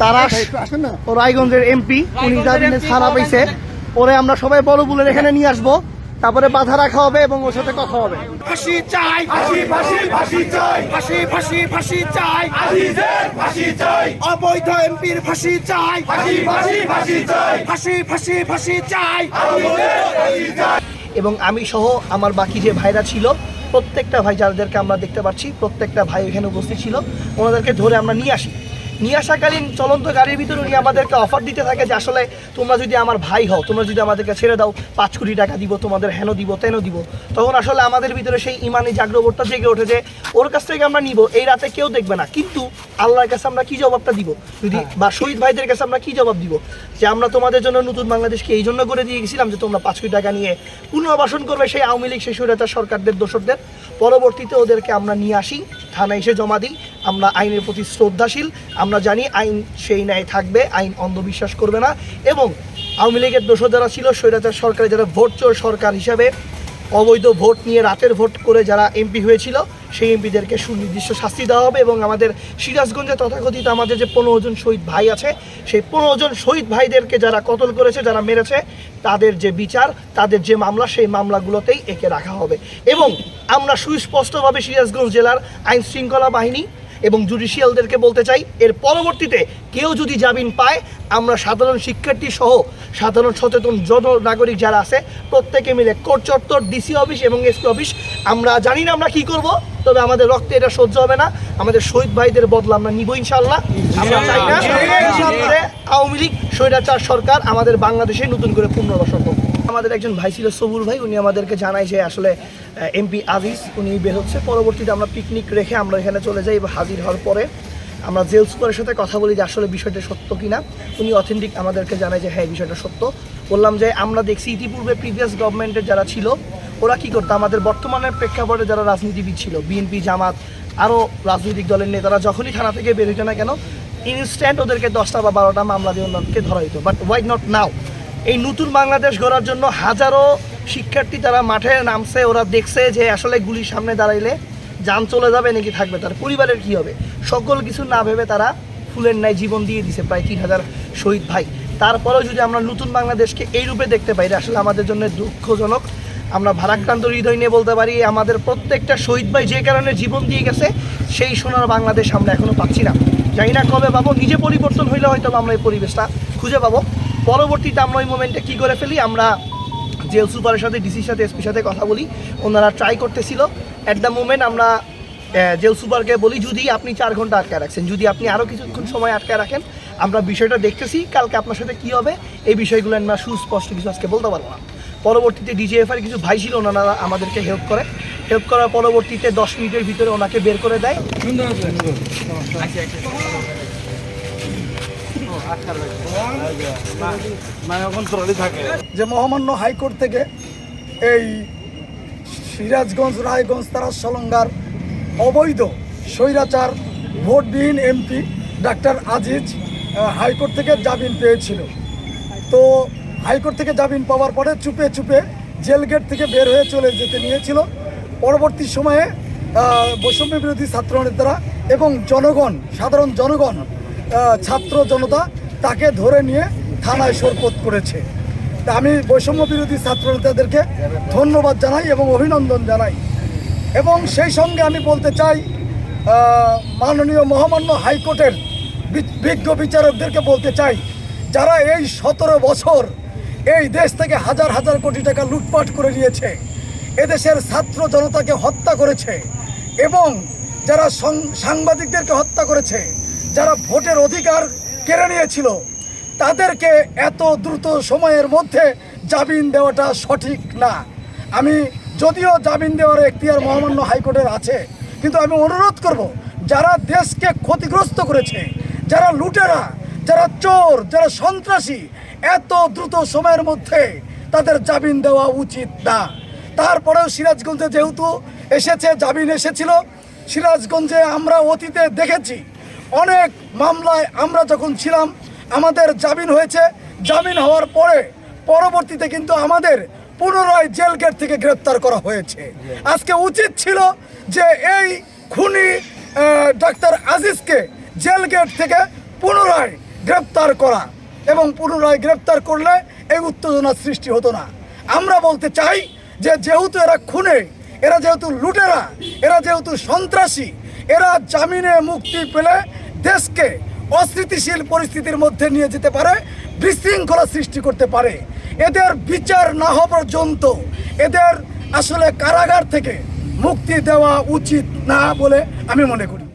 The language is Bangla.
তারাস ও রায়গঞ্জের এমপি উনি ছাড়া পাইছে। ওরে আমরা সবাই বড় বুলের এখানে নিয়ে আসব। তারপরে বাধা রাখা হবে এবং ওর সাথে কথা হবে। ফাঁসি চাই ফাঁসি ফাঁসি ফাঁসি চাই। ফাঁসি ফাঁসি ফাঁসি চাই। আজিজের ফাঁসি চাই। অবৈধ এমপির ফাঁসি চাই। ফাঁসি ফাঁসি ফাঁসি চাই। ফাঁসি ফাঁসি ফাঁসি চাই। ফাঁসি চাই। এবং আমি সহ আমার বাকি যে ভাইরা ছিল প্রত্যেকটা ভাই যাদেরকে আমরা দেখতে পাচ্ছি প্রত্যেকটা ভাই এখানে উপস্থিত ছিল ওনাদেরকে ধরে আমরা নিয়ে আসি। নিয়ে আসাকালীন চলন্ত গাড়ির ভিতরে উনি আমাদেরকে অফার দিতে থাকে যে আসলে তোমরা যদি আমার ভাই হও তোমরা যদি আমাদেরকে ছেড়ে দাও পাঁচ কোটি টাকা দিব তোমাদের হেন দিব তেন দিব। তখন আসলে আমাদের ভিতরে সেই ইমানি জাগ্রবরটা জেগে ওঠে যে ওর কাছ থেকে আমরা নিব এই রাতে কেউ দেখবে না। কিন্তু আল্লাহর কাছে আমরা কি জবাবটা দিব? যদি বা শহীদ ভাইদের কাছে আমরা কি জবাব দিব? যে আমরা তোমাদের জন্য নতুন বাংলাদেশকে এই জন্য করে দিয়ে গেছিলাম যে তোমরা পাঁচ কোটি টাকা নিয়ে পুনর্বাসন করবে সেই আওয়ামী লীগ সেই সরকারদের দোষরদের। পরবর্তীতে ওদেরকে আমরা নিয়ে আসি থানায় এসে জমা দিই। আমরা আইনের প্রতি শ্রদ্ধাশীল, আমরা জানি আইন সেই ন্যায় থাকবে, আইন অন্ধবিশ্বাস করবে না এবং আওয়ামী লীগের দোষর যারা ছিল, স্বৈরাচার সরকারে যারা ভোট চোর সরকার হিসাবে অবৈধ ভোট নিয়ে রাতের ভোট করে যারা এমপি হয়েছিল, সেই এমপিদেরকে সুনির্দিষ্ট শাস্তি দেওয়া হবে এবং আমাদের সিরাজগঞ্জে তথাকথিত আমাদের যে পনেরো জন শহীদ ভাই আছে, সেই পনেরো জন শহীদ ভাইদেরকে যারা কতল করেছে, যারা মেরেছে, তাদের যে বিচার, তাদের যে মামলা, সেই মামলাগুলোতেই একে রাখা হবে। এবং আমরা সুস্পষ্টভাবে সিরাজগঞ্জ জেলার আইন শৃঙ্খলা বাহিনী এবং জুডিশিয়ালদেরকে বলতে চাই এর পরবর্তীতে কেউ যদি জামিন পায় আমরা সাধারণ শিক্ষার্থী সহ সাধারণ সচেতন জন নাগরিক যারা আছে প্রত্যেকে মিলে কোর্ট চত্বর ডিসি অফিস এবং এসপি অফিস আমরা জানি না আমরা কি করব তবে আমাদের রক্তে এটা সহ্য হবে না। আমাদের শহীদ ভাইদের বদলা আমরা নিব ইনশাল্লাহ আমরা চাই না আওয়ামী লীগ স্বৈরাচার সরকার আমাদের বাংলাদেশে নতুন করে পুনর্বাসন করবে আমাদের একজন ভাই ছিল সবুর ভাই, উনি আমাদেরকে জানায় যে আসলে এমপি আজিজ, উনি বের হচ্ছে। পরবর্তীতে আমরা পিকনিক রেখে আমরা এখানে চলে যাই হাজির হওয়ার পরে আমরা জেল সুপারের সাথে কথা বলি যে আসলে বিষয়টা সত্য কিনা। উনি অথেন্টিক আমাদেরকে জানায় যে হ্যাঁ বিষয়টা সত্য। বললাম যে, আমরা দেখছি ইতিপূর্বে প্রিভিয়াস গভর্নমেন্টের যারা ছিল, ওরা কি করতো? আমাদের বর্তমানের প্রেক্ষাপটে যারা রাজনীতিবিদ ছিল বিএনপি জামাত আরও রাজনৈতিক দলের নেতারা যখনই থানা থেকে বের হইতো না কেন ইনস্ট্যান্ট ওদেরকে দশটা বা বারোটা মামলা দিয়ে ওনাদেরকে ধরা হইতো। বাট ওয়াই নট নাও এই নতুন বাংলাদেশ গড়ার জন্য হাজারো শিক্ষার্থী তারা মাঠে নামছে, ওরা দেখছে যে আসলে গুলির সামনে দাঁড়াইলে যান চলে যাবে, নাকি থাকবে তার। পরিবারের কি হবে? সকল কিছু না ভেবে তারা ফুলের ন্যায় জীবন দিয়ে দিছে প্রায় তিন হাজার শহীদ ভাই। তারপরেও যদি আমরা নতুন বাংলাদেশকে এই রূপে দেখতে পাই আসলে আমাদের জন্য দুঃখজনক। আমরা ভারাক্রান্ত হৃদয় নিয়ে বলতে পারি, আমাদের প্রত্যেকটা শহীদ ভাই যে কারণে জীবন দিয়ে গেছে, সেই সোনার বাংলাদেশ আমরা এখনও পাচ্ছি না। জানি না কবে পাবো, নিজে পরিবর্তন হইলে হয়তো আমরা এই পরিবেশটা খুঁজে পাবো। পরবর্তীতে আমরা ওই মোমেন্টে কী করে ফেলি? আমরা জেল সুপারের সাথে ডিসির সাথে এসপির সাথে কথা বলি। ওনারা ট্রাই করতেছিল। অ্যাট দ্য মোমেন্ট আমরা জেল সুপারকে বলি যদি আপনি চার ঘণ্টা আটকায় রাখছেন যদি আপনি আরও কিছুক্ষণ সময় আটকায় রাখেন আমরা বিষয়টা দেখতেছি কালকে আপনার সাথে কী হবে? এই বিষয়গুলো আমরা সুস্পষ্ট কিছু আজকে বলতে পারব না। পরবর্তীতে ডিজিএফআর কিছু ভাই ছিল ওনারা আমাদেরকে হেল্প করে। হেল্প করার পরবর্তীতে দশ মিনিটের ভিতরে ওনাকে বের করে দেয়। যে মহামান্য হাইকোর্ট থেকে এই সিরাজগঞ্জ, রায়গঞ্জ তারা সলঙ্গার অবৈধ স্বৈরাচার ভোটবিহীন এমপি ডাক্তার আজিজ হাইকোর্ট থেকে জামিন পেয়েছিল। তো হাইকোর্ট থেকে জামিন পাওয়ার পরে চুপে চুপে জেল গেট থেকে বের হয়ে চলে যেতে নিয়েছিল। পরবর্তী সময়ে বৈষম্য বিরোধী ছাত্র নেতারা এবং জনগণ, সাধারণ জনগণ ছাত্র জনতা তাকে ধরে নিয়ে থানায় সরপত করেছে। তা আমি বৈষম্য বিরোধী ছাত্র নেতাদেরকে ধন্যবাদ জানাই এবং অভিনন্দন জানাই। এবং সেই সঙ্গে আমি বলতে চাই মাননীয় মহামান্য হাইকোর্টের বিজ্ঞ বিচারকদেরকে বলতে চাই, যারা এই সতেরো বছর এই দেশ থেকে হাজার হাজার কোটি টাকা লুটপাট করে নিয়েছে, এদেশের ছাত্র জনতাকে হত্যা করেছে এবং যারা সাংবাদিকদেরকে হত্যা করেছে, যারা ভোটের অধিকার কেড়ে নিয়েছিল। তাদেরকে এত দ্রুত সময়ের মধ্যে জামিন দেওয়াটা সঠিক না। আমি যদিও জামিন দেওয়ার এখতিয়ার মহামান্য হাইকোর্টের আছে, কিন্তু আমি অনুরোধ করব, যারা দেশকে ক্ষতিগ্রস্ত করেছে, যারা লুটেরা, যারা চোর, যারা সন্ত্রাসী, এত দ্রুত সময়ের মধ্যে তাদের জামিন দেওয়া উচিত না। তারপরেও সিরাজগঞ্জে যেহেতু এসেছে, জামিন এসেছিল, সিরাজগঞ্জে আমরা অতীতে দেখেছি, অনেক মামলায় আমরা যখন ছিলাম, আমাদের জামিন হয়েছে। জামিন হওয়ার পরে, পরবর্তীতে কিন্তু আমাদের পুনরায় জেল গেট থেকে গ্রেপ্তার করা হয়েছে। আজকে উচিত ছিল যে এই খুনি ডাক্তার আজিজকে জেল গেট থেকে পুনরায় গ্রেপ্তার করা এবং পুনরায় গ্রেপ্তার করলে এই উত্তেজনার সৃষ্টি হতো না। আমরা বলতে চাই যে যেহেতু এরা খুনে, এরা যেহেতু লুটেরা, এরা যেহেতু সন্ত্রাসী, এরা জামিনে মুক্তি পেলে দেশকে অস্থিতিশীল পরিস্থিতির মধ্যে নিয়ে যেতে পারে, বিশৃঙ্খলা সৃষ্টি করতে পারে। এদের বিচার না হওয়া পর্যন্ত এদের আসলে কারাগার থেকে মুক্তি দেওয়া উচিত না বলে আমি মনে করি।